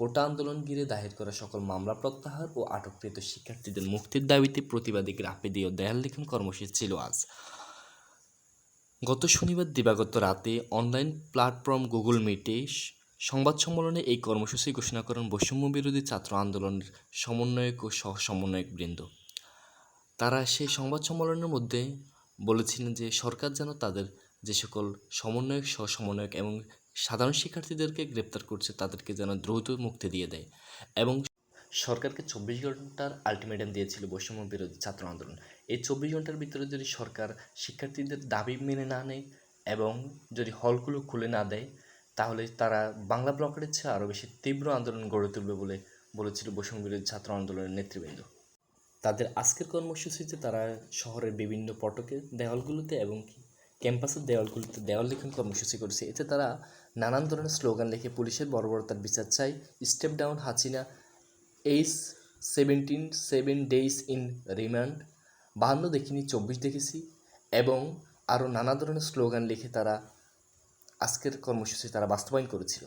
কোটা আন্দোলন ঘিরে দায়ের করা সকল মামলা প্রত্যাহার ও আটককৃত শিক্ষার্থীদের মুক্তির দাবিতে প্রতিবাদী গ্রাফে দিয়ে দেয়াল লিখন কর্মসূচি ছিল আজ। গত শনিবার দিবাগত রাতে অনলাইন প্ল্যাটফর্ম গুগল মিটে সংবাদ সম্মেলনে এই কর্মসূচি ঘোষণা করেন বৈষম্য বিরোধী ছাত্র আন্দোলনের সমন্বয়ক ও সহ সমন্বয়ক বৃন্দ। তারা সেই সংবাদ সম্মেলনের মধ্যে বলেছিলেন যে, সরকার যেন তাদের যে সকল সমন্বয়ক সহ সমন্বয়ক এবং সাধারণ শিক্ষার্থীদেরকে গ্রেপ্তার করছে, তাদেরকে যেন দ্রুত মুক্তি দিয়ে দেয়। এবং সরকারকে চব্বিশ ঘণ্টার আলটিমেটাম দিয়েছিল বৈষম্য বিরোধী ছাত্র আন্দোলন। এই চব্বিশ ঘণ্টার ভিতরে যদি সরকার শিক্ষার্থীদের দাবি মেনে না নেয় এবং যদি হলগুলো খুলে না দেয়, তাহলে তারা বাংলা ব্লকের চেয়ে আরও বেশি তীব্র আন্দোলন গড়ে তুলবে বলে বলেছিল বৈষম্য বিরোধী ছাত্র আন্দোলনের নেতৃবৃন্দ। তাদের আজকের কর্মসূচিতে তারা শহরের বিভিন্ন পটকে দেওয়ালগুলোতে এবং ক্যাম্পাসের দেওয়ালগুলিতে দেওয়াল লিখন কর্মসূচি করেছে। এতে তারা নানান ধরনের স্লোগান লিখে পুলিশের বর্বরতার বিচার চাই step down Hasina S seventeen, seven days in remand, বাহান্ন দেখিনি, চব্বিশ দেখেছি এবং আরও নানা ধরনের স্লোগান লিখে তারা আজকের কর্মসূচি তারা বাস্তবায়ন করেছিল।